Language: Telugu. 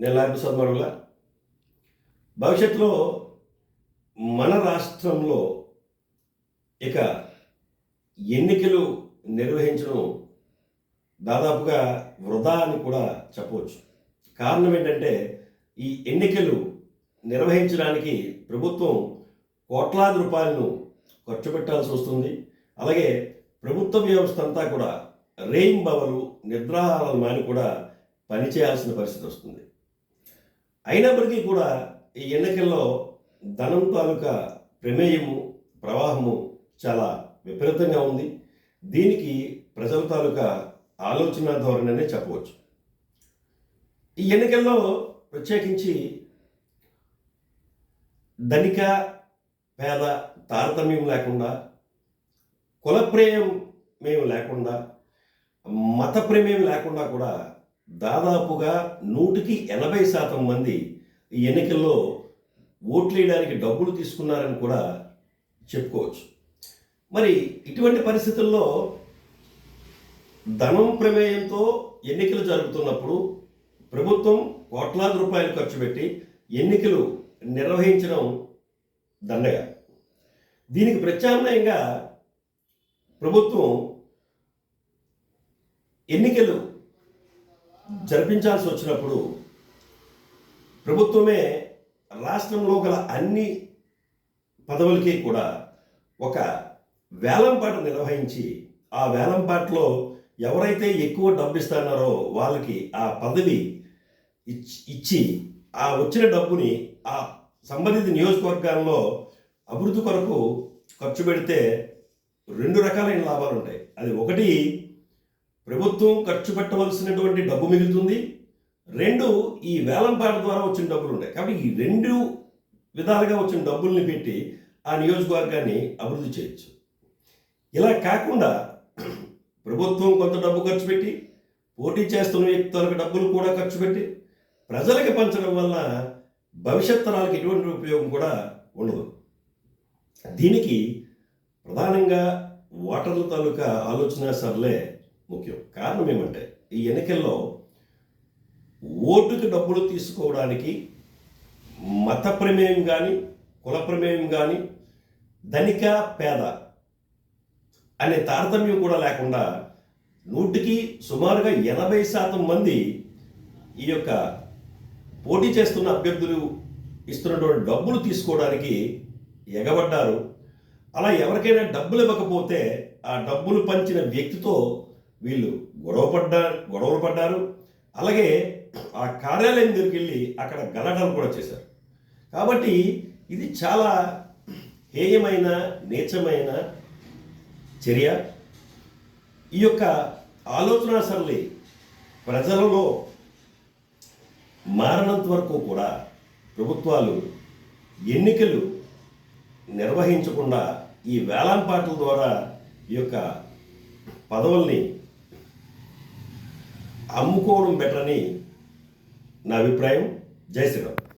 నేను లాయప్రసాద్ భవిష్యత్తులో మన రాష్ట్రంలో ఇక ఎన్నికలు నిర్వహించడం దాదాపుగా వృధా అని కూడా చెప్పవచ్చు. కారణం ఏంటంటే ఈ ఎన్నికలు నిర్వహించడానికి ప్రభుత్వం కోట్లాది రూపాయలను ఖర్చు పెట్టాల్సి వస్తుంది. అలాగే ప్రభుత్వ వ్యవస్థ అంతా కూడా బవలు నిద్రాహారాలు మాని కూడా పనిచేయాల్సిన పరిస్థితి వస్తుంది. అయినప్పటికీ కూడా ఈ ఎన్నికల్లో ధనం తాలూకా ప్రమేయము ప్రవాహము చాలా విపరీతంగా ఉంది. దీనికి ప్రజల తాలూకా ఆలోచన ధోరణనే చెప్పవచ్చు. ఈ ఎన్నికల్లో ప్రత్యేకించి ధనిక పేద తారతమ్యం లేకుండా కుల మేము లేకుండా మత ప్రమేయం లేకుండా కూడా దాదాపుగా నూటికి ఎనభై శాతం మంది ఈ ఎన్నికల్లో ఓట్లు వేయడానికి డబ్బులు తీసుకున్నారని కూడా చెప్పుకోవచ్చు. మరి ఇటువంటి పరిస్థితుల్లో ధనం ప్రమేయంతో ఎన్నికలు జరుగుతున్నప్పుడు ప్రభుత్వం కోట్లాది రూపాయలు ఖర్చు పెట్టి ఎన్నికలు నిర్వహించడం దండగా. దీనికి ప్రత్యామ్నాయంగా ప్రభుత్వం ఎన్నికలు జరిపించాల్సి వచ్చినప్పుడు ప్రభుత్వమే రాష్ట్రంలో గల అన్ని పదవులకి కూడా ఒక వేలంపాట నిర్వహించి ఆ వేలంపాటలో ఎవరైతే ఎక్కువ డబ్బు ఇస్తున్నారో వాళ్ళకి ఆ పదవి ఇచ్చి ఆ వచ్చిన డబ్బుని ఆ సంబంధిత నియోజకవర్గాల్లో అభివృద్ధి కొరకు ఖర్చు పెడితే రెండు రకాలైన లాభాలు ఉంటాయి అది ఒకటి ప్రభుత్వం ఖర్చు పెట్టవలసినటువంటి డబ్బు మిగులుతుంది. రెండు ఈ వేలంపాట ద్వారా వచ్చిన డబ్బులు ఉంటాయి కాబట్టి ఈ రెండు విధాలుగా వచ్చిన డబ్బుల్ని పెట్టి ఆ నియోజకవర్గాన్ని అభివృద్ధి చేయొచ్చు. ఇలా కాకుండా ప్రభుత్వం కొంత డబ్బు ఖర్చు పెట్టి పోటీ చేస్తున్న వ్యక్తులకు డబ్బులు కూడా ఖర్చు పెట్టి ప్రజలకి పంచడం వల్ల భవిష్యత్ తరాలకు ఎటువంటి ఉపయోగం కూడా ఉండదు. దీనికి ప్రధానంగా ఓటర్ల తాలూకా ఆలోచన సర్లే ముఖ్యం. కారణం ఏమంటే ఈ ఎన్నికల్లో ఓటుకు డబ్బులు తీసుకోవడానికి మత ప్రమేయం కానీ కుల ప్రమేయం కానీ ధనిక పేద అనే తారతమ్యం కూడా లేకుండా నూటికి సుమారుగా ఎనభై శాతం మంది ఈ యొక్క పోటీ చేస్తున్న అభ్యర్థులు ఇస్తున్నటువంటి డబ్బులు తీసుకోవడానికి ఎగబడ్డారు. అలా ఎవరికైనా డబ్బులు ఇవ్వకపోతే ఆ డబ్బులు పంచిన వ్యక్తితో వీళ్ళు గొడవ పడ్డా గొడవలు పడ్డారు. అలాగే ఆ కార్యాలయం దగ్గరికి వెళ్ళి అక్కడ గలటలు కూడా చేశారు. కాబట్టి ఇది చాలా హేయమైన నీచమైన చర్య. ఈ యొక్క ఆలోచన సరళి ప్రజలలో మారినంత వరకు కూడా ప్రభుత్వాలు ఎన్నికలు నిర్వహించకుండా ఈ వేలాంపాట్ల ద్వారా ఈ యొక్క పదవుల్ని అమ్ముకోవడం బెటర్ అని నా అభిప్రాయం. జై శ్రీరామ్.